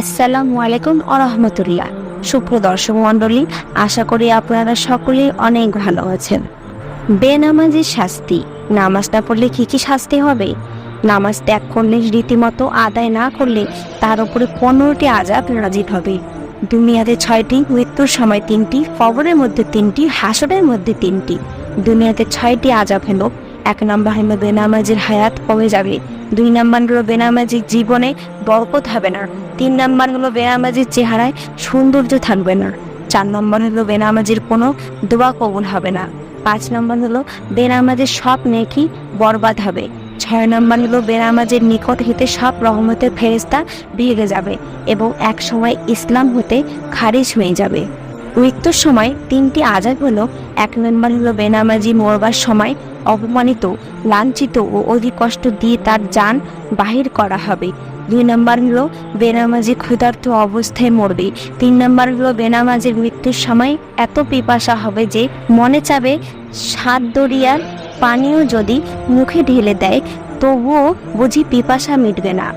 আসসালামু আলাইকুম আরহামতুল্লাহ সুপ্রদর্শক মণ্ডলী, আশা করি আপনারা সকলেই অনেক ভালো আছেন। বেনামাজির শাস্তি, নামাজ না পড়লে কী কী শাস্তি হবে? নামাজ ত্যাগ করলে, রীতিমতো আদায় না করলে তার উপরে পনেরোটি আজাব নাজির হবে। দুনিয়াতে ছয়টি, মৃত্যুর সময় তিনটি, কবরের মধ্যে তিনটি, হাসরের মধ্যে তিনটি। দুনিয়াতে ছয়টি আজাব হলো এক নম্বর হলো বেনামাজির হায়াত কমে যাবে। দুই নাম্বার হলো বেনামাজির জীবনে বরকত হবে না। তিন নাম্বার হলো বেনামাজির চেহারায় সৌন্দর্য থাকবে না। চার নম্বর হলো বেনামাজির কোনো দোয়া কবুল হবে না। পাঁচ নম্বর হলো বেনামাজির সব নেকি বরবাদ হবে। ছয় নম্বর হলো বেনামাজির নিকট হতে সব রহমতের ফেরেস্তা ভেঙে যাবে এবং এক সময় ইসলাম হতে খারিজ হয়ে যাবে। মৃত্যুর সময় তিনটি আজাব হলো এক নম্বর হলো বেনামাজি মরবার সময় অপমানিত, লাঞ্ছিত ও অধিক কষ্ট দিয়ে তার যান বাহির করা হবে। দুই নম্বর হলো বেনামাজি ক্ষুধার্ত অবস্থায় মরবে। তিন নম্বর হলো বেনামাজির মৃত্যুর সময় এত পিপাসা হবে যে মনে চাবে সাত দরিয়ার পানিও যদি মুখে ঢেলে দেয়, তবুও বুঝি পিপাসা মিটবে না।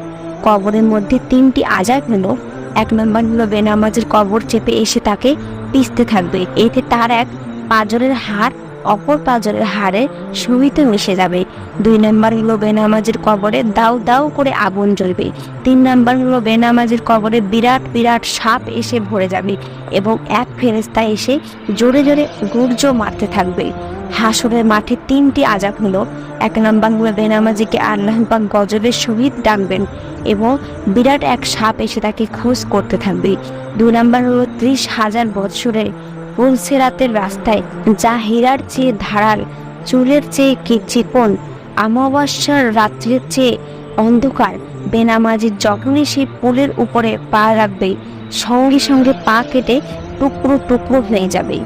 কবরের মধ্যে তিনটি আজাব হলো, এক নম্বর হলো বেনামাজের কবর চেপে এসে তাকে পিষতে থাকবে। এতে তার এক পাজরের হাড়, অপর পাজরের হাড়ে সুবিতে মিশে যাবে। দুই নম্বর হলো বেনামাজের কবরে দাউ দাউ করে আগুন জ্বলবে। তিন নম্বর হলো বেনামাজের কবরে বিরাট বিরাট সাপ এসে ভরে যাবে এবং এক ফেরেস্তা এসে জোরে জোরে গুর্জ মারতে থাকবে। হাসরের মাঠে তিনটি আজাব হলো। এক নম্বর হলো বেনামাজিকে আল্লাহ গজবের সহিত ডাকবেন। এবং বিরাট এক সাপ এসে তাকে খোঁজ করতে থাকবে। দুই নম্বর হলো ত্রিশ হাজার বৎসরের পুলসেরাতের রাস্তায় যা হীরার চেয়ে ধারাল, চুলের চেয়ে চিকন অমাবস্যার রাত্রের চেয়ে অন্ধকার, বেনামাজির যখনই সে পুলের উপরে পা রাখবে, সঙ্গে সঙ্গে পা কেটে টুকরো টুকরো হয়ে যাবে।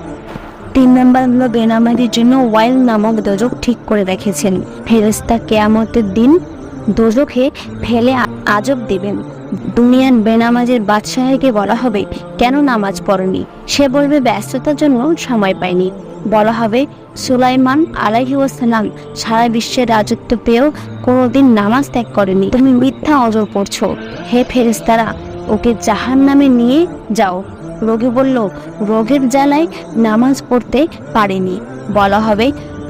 তিন নম্বর হলো বেনামাজির জন্য ওয়াইল নামক দোজক ঠিক করে রেখেছেন। ফেরেস্তা কেয়ামতের দিন দোজখে ফেলে আজব দেবেন। দুনিয়ার বেনামাজের বাদশাহকে বলা হবে, কেন নামাজ পড়নি? সে বলবে, ব্যস্ততার জন্য সময় পায়নি বলা হবে, সুলাইমান আলাইহি ওয়াসাল্লাম সারা বিশ্বের রাজত্ব পেয়েও কোনোদিন নামাজ ত্যাগ করেনি। তুমি মিথ্যা অজর পড়ছো। হে ফেরেস্তারা ওকে জাহান নামে নিয়ে যাও। রোগী বলল, রোগের জ্বালায় নামাজ পড়তে পারেনি। বলা হবে,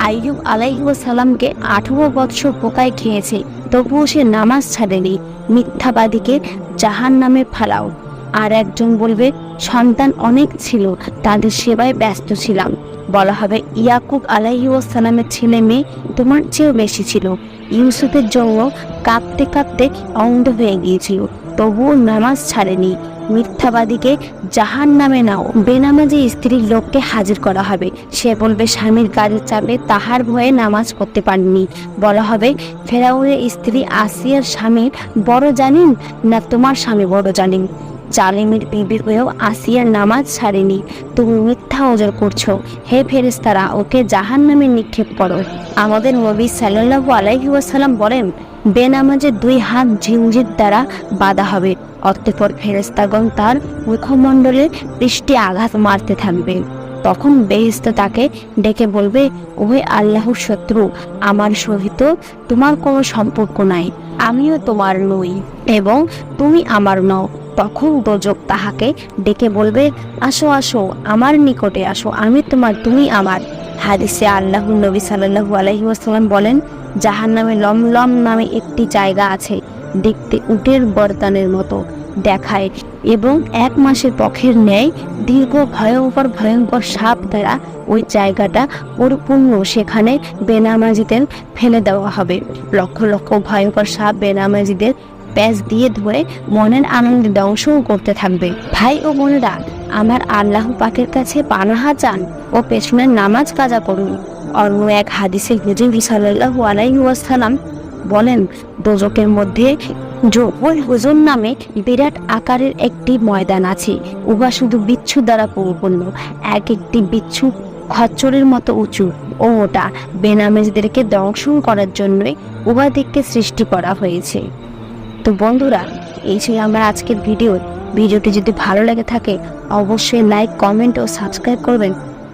আইয়ুব আলাইসালামকে আঠেরো বৎসর পোকায় খেয়েছে। তবুও সে নামাজ ছাড়েনি, মিথ্যাবাদীকে জাহান নামে ফালাও। আর একজন বলবে, সন্তান অনেক ছিল, তাদের সেবায় ব্যস্ত ছিলাম। বলা হবে, ইয়াকুব আলাইসালামের ছেলে মেয়ে তোমার চেয়েও বেশি ছিল। ইউসুফের জন্য কাঁপতে কাঁপতে অন্ধ হয়ে গিয়েছিল, তবুও নামাজ ছাড়েনি। মিথ্যাবাদীকে জাহান নামে নাও। বেনামাজি স্ত্রীর লোককে হাজির করা হবে। সে বলবে, স্বামীর কাজের চাপে তাহার ভয়ে নামাজ পড়তে পারেনি। বলা হবে, ফেরাউনের স্ত্রী আসিয়ার স্বামীর বড় জানিন না তোমার স্বামী বড় জানিন জালিমের বিবি হয়েও আসিয়ার নামাজ ছাড়েনি। তুমি মিথ্যা ওজর করছ। হে ফেরেস্তারা ওকে জাহান নামে নিক্ষেপ করো। আমাদের নবী সাল্লাল্লাহু আলাইহি ওয়াসাল্লাম বলেন বেনামাজের দুই হাত ঝিমঝির দ্বারা বাঁধা হবে। অতঃপর ফেরেস্তাগণ তার মুখমণ্ডলে দৃষ্টি আঘাত মারতে থাকবে তখন বেহেস্ত তাকে ডেকে বলবে, ওহে আল্লাহর শত্রু, আমার সহিত তোমার কোনো সম্পর্ক নাই। আমিও তোমার নই এবং তুমি আমার নও। তখন দোজক তাহাকে ডেকে বলবে, আসো আসো, আমার নিকটে আসো। আমি তোমার, তুমি আমার। হাদিসে আল্লাহ নবী সাল্লাহু আলহি ওয়াসাল্লাম বলেন জাহান নামে লমলম নামে একটি জায়গা আছে, দেখতে উটের বরদানের মতো দেখায় এবং এক মাসের পক্ষের ন্যায় দীর্ঘ ভয়ঙ্কর ভয়ঙ্কর সাপ দ্বারা ওই জায়গাটা পরিপূর্ণ। সেখানে বেনামাজিদের ফেলে দেওয়া হবে। লক্ষ লক্ষ ভয়ঙ্কর সাপ বেনামাজিদের প্যাচ দিয়ে ধরে মনের আনন্দে ধ্বংসও করতে থাকবে। ভাই ও বোনেরা, আমার আল্লাহ পাকের কাছে পানাহা চান। ও পেছনের নামাজ কাজা করুন। অন্য এক হাদিসে হুজুর সাল্লাল্লাহু আলাইহি ওয়াসাল্লাম বলেন দোজকের মধ্যে জোহল হুজুর নামে বিরাট আকারের একটি ময়দান আছে। উহা শুধু বিচ্ছু দ্বারা পরিপূর্ণ। এক একটি বিচ্ছু খচ্চরের মতো উঁচু। ও ওটা বেনামেজদেরকে দংশন করার জন্যই উহাদিককে সৃষ্টি করা হয়েছে। তো বন্ধুরা, এই ছিল আমার আজকের ভিডিও। ভিডিওটি যদি ভালো লেগে থাকে, অবশ্যই লাইক, কমেন্ট ও সাবস্ক্রাইব করবেন।